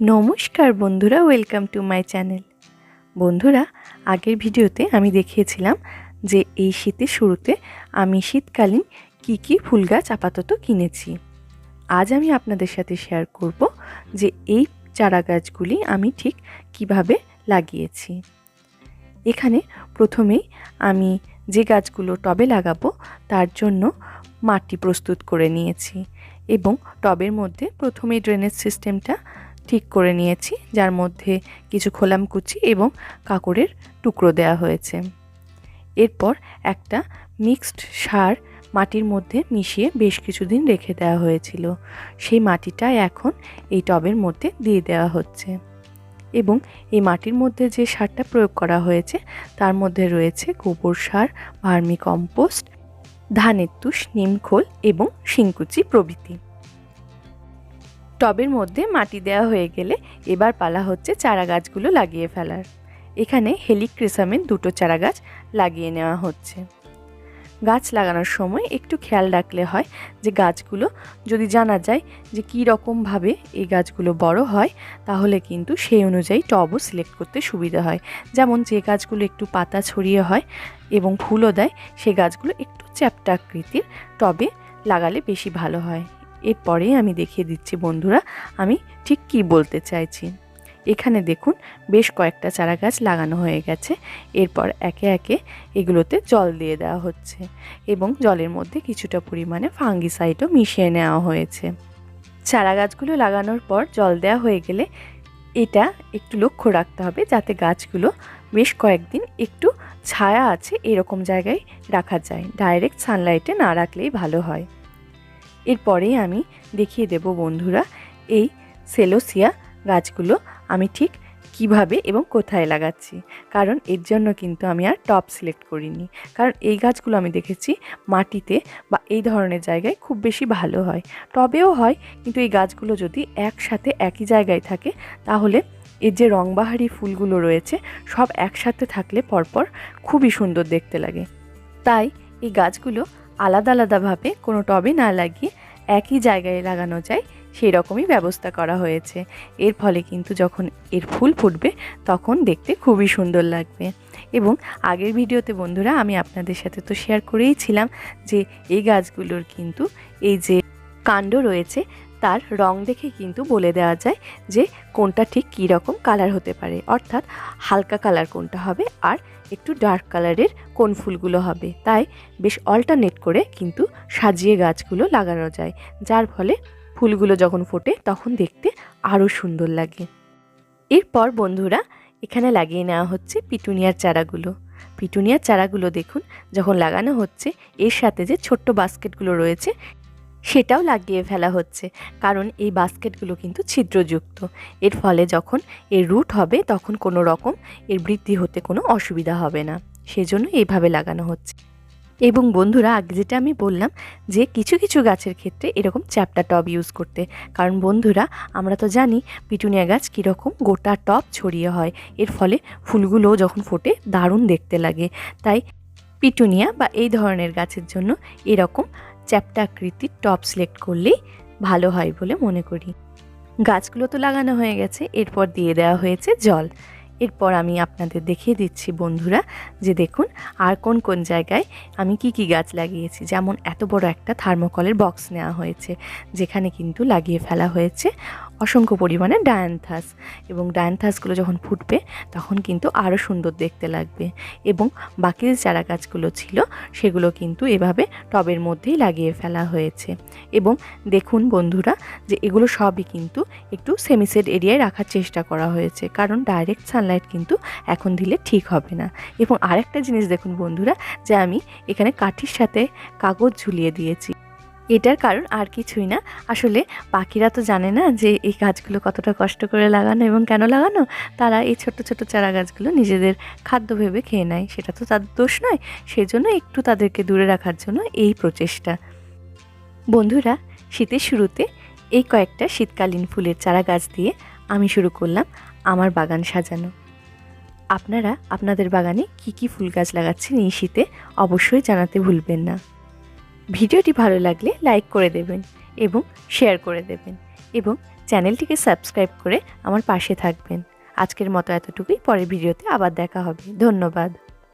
নমস্কার বন্ধুরা, welcome to my channel. বন্ধুরা, আগের ভিডিওতে আমি দেখিয়েছিলাম যে এই শীতের শুরুতে আমি শীতকালীন কি কি ফুল গাছ আপাতত কিনেছি। আজ আমি আপনাদের সাথে শেয়ার করব যে এই চারা গাছগুলি আমি ঠিক কীভাবে লাগিয়েছি। এখানে প্রথমেই আমি যে গাছগুলো টবে লাগাবো, তার জন্য মাটি প্রস্তুত করে নিয়েছি এবং টবের মধ্যে প্রথমেই ড্রেনেজ সিস্টেমটা ঠিক করে নিয়েছি, যার মধ্যে কিছু খোলাম কুচি এবং কাকড়ের টুকরো দেওয়া হয়েছে। এরপর একটা মিক্সড সার মাটির মধ্যে মিশিয়ে বেশ কিছুদিন রেখে দেওয়া হয়েছিল। সেই মাটিটা এখন এই টবের মধ্যে দিয়ে দেওয়া হচ্ছে। এবং এই মাটির মধ্যে যে সারটা প্রয়োগ করা হয়েছে, তার মধ্যে রয়েছে গোবর সার, ভার্মি কম্পোস্ট, ধানের তুষ নিমখোল এবং শিংকুচি প্রভৃতি। টবের মধ্যে মাটি দেওয়া হয়ে গেলে এবার পালা হচ্ছে চারা গাছগুলো লাগিয়ে ফেলার। এখানে হেলিক্রিসামের দুটো চারা গাছ লাগিয়ে নেওয়া হচ্ছে। গাছ লাগানোর সময় একটু খেয়াল রাখলে হয় যে গাছগুলো যদি জানা যায় যে কী রকমভাবে এই গাছগুলো বড় হয়, তাহলে কিন্তু সেই অনুযায়ী টবও সিলেক্ট করতে সুবিধা হয়। যেমন যে গাছগুলো একটু পাতা ছড়িয়ে হয় এবং ফুলও দেয়, সে গাছগুলো একটু চ্যাপ্টা আকৃতির টবে লাগালে বেশি ভালো হয়। এরপরেই আমি দেখিয়ে দিচ্ছি, বন্ধুরা, আমি ঠিক কি বলতে চাইছি। এখানে দেখুন, বেশ কয়েকটা চারা গাছ লাগানো হয়ে গেছে। এরপর একে একে এগুলোতে জল দিয়ে দেওয়া হচ্ছে এবং জলের মধ্যে কিছুটা পরিমাণে ফাঙ্গিসাইডও মিশিয়ে নেওয়া হয়েছে। চারা গাছগুলো লাগানোর পর জল দেওয়া হয়ে গেলে এটা একটু লক্ষ্য রাখতে হবে যাতে গাছগুলো বেশ কয়েকদিন একটু ছায়া আছে এরকম জায়গায় রাখা যায়। ডাইরেক্ট সানলাইটে না রাখলেই ভালো হয়। এরপরেই আমি দেখিয়ে দেব বন্ধুরা, এই সেলোসিয়া গাছগুলো আমি ঠিক কীভাবে এবং কোথায় লাগাচ্ছি। কারণ এর জন্য কিন্তু আমি আর টপ সিলেক্ট করিনি। কারণ এই গাছগুলো আমি দেখেছি মাটিতে বা এই ধরনের জায়গায় খুব বেশি ভালো হয়। টবেও হয়, কিন্তু এই গাছগুলো যদি একসাথে একই জায়গায় থাকে, তাহলে এর যে রংবাহারি ফুলগুলো রয়েছে, সব একসাথে থাকলে পরপর খুবই সুন্দর দেখতে লাগে। তাই এই গাছগুলো আলাদা আলাদাভাবে কোনো টবে না লাগিয়ে একই জায়গায় লাগানো যায় সেই রকমই ব্যবস্থা করা হয়েছে। এর ফলে কিন্তু যখন এর ফুল ফুটবে, তখন দেখতে খুবই সুন্দর লাগবে। এবং আগের ভিডিওতে বন্ধুরা, আমি আপনাদের সাথে তো শেয়ার করেইছিলাম যে এই গাছগুলোর কিন্তু এই যে কাণ্ড রয়েছে তার রং দেখে কিন্তু বলে দেওয়া যায় যে কোনটা ঠিক কী রকম কালার হতে পারে। অর্থাৎ হালকা কালার কোনটা হবে আর একটু ডার্ক কালারের কোন ফুলগুলো হবে। তাই বেশ অল্টারনেট করে কিন্তু সাজিয়ে গাছগুলো লাগানো যায়। যার ফলে ফুলগুলো যখন ফোটে তখন দেখতে আরও সুন্দর লাগে। এরপর বন্ধুরা এখানে লাগিয়ে নেওয়া হচ্ছে পিটুনিয়ার চারাগুলো। পিটুনিয়ার চারাগুলো দেখুন, যখন লাগানো হচ্ছে, এর সাথে যে ছোট্ট বাস্কেটগুলো রয়েছে সেটাও লাগিয়ে ফেলা হচ্ছে। কারণ এই বাস্কেটগুলো কিন্তু ছিদ্রযুক্ত। এর ফলে যখন এর রুট হবে, তখন কোনো রকম এর বৃদ্ধি হতে কোনো অসুবিধা হবে না। সেজন্য এইভাবে লাগানো হচ্ছে। এবং বন্ধুরা, আগে যেটা আমি বললাম যে, কিছু কিছু গাছের ক্ষেত্রে এরকম চ্যাপটা টব ইউজ করতে। কারণ বন্ধুরা, আমরা তো জানি পিটুনিয়া গাছ কীরকম গোটা টব ছড়িয়ে হয়। এর ফলে ফুলগুলো যখন ফোটে, দারুণ দেখতে লাগে। তাই পিটুনিয়া বা এই ধরনের গাছের জন্য এরকম চ্যাপ্টা আকৃতির টপ সিলেক্ট করলেই ভালো হয় বলে মনে করি। গাছগুলো তো লাগানো হয়ে গেছে, এরপর দিয়ে দেওয়া হয়েছে জল। এরপর আমি আপনাদের দেখিয়ে দিচ্ছি বন্ধুরা যে দেখুন, আর কোন কোন জায়গায় আমি কি কি গাছ লাগিয়েছি। যেমন এত বড় একটা থার্মোকলের বক্স নেওয়া হয়েছে, যেখানে কিন্তু লাগিয়ে ফেলা হয়েছে। অসংখ্য পরিমাণে ডায়ান্থাস এবং ডায়ান্থাসগুলো যখন ফুটবে, তখন কিন্তু আরও সুন্দর দেখতে লাগবে। এবং বাকি যে চারা গাছগুলো ছিল, সেগুলো কিন্তু এভাবে টবের মধ্যেই লাগিয়ে ফেলা হয়েছে। এবং দেখুন বন্ধুরা, যে এগুলো সবই কিন্তু একটু সেমিসেড এরিয়ায় রাখার চেষ্টা করা হয়েছে। কারণ ডাইরেক্ট সানলাইট কিন্তু এখন দিলে ঠিক হবে না। এবং আরেকটা জিনিস দেখুন বন্ধুরা, যে আমি এখানে কাঠির সাথে কাগজ ঝুলিয়ে দিয়েছি। এটার কারণ আর কিছুই না। আসলে পাখিরা তো জানে না যে এই গাছগুলো কতটা কষ্ট করে লাগানো এবং কেন লাগানো। তারা এই ছোট ছোট চারা গাছগুলো নিজেদের খাদ্য ভেবে খেয়ে নেয়। সেটা তো তাদের দোষ নয়। সেজন্য একটু তাদেরকে দূরে রাখার জন্য এই প্রচেষ্টা। বন্ধুরা, শীতের শুরুতে এই কয়েকটা শীতকালীন ফুলের চারা গাছ দিয়ে আমি শুরু করলাম আমার বাগান সাজানো। আপনারা, আপনাদের বাগানে কি কি ফুল গাছ লাগাচ্ছেন এই শীতে অবশ্যই জানাতে ভুলবেন না। ভিডিওটি ভালো লাগলে লাইক করে দেবেন এবং শেয়ার করে দেবেন এবং চ্যানেলটিকে সাবস্ক্রাইব করে আমার পাশে থাকবেন। আজকের মতো এতটুকুই, পরের ভিডিওতে আবার দেখা হবে। ধন্যবাদ।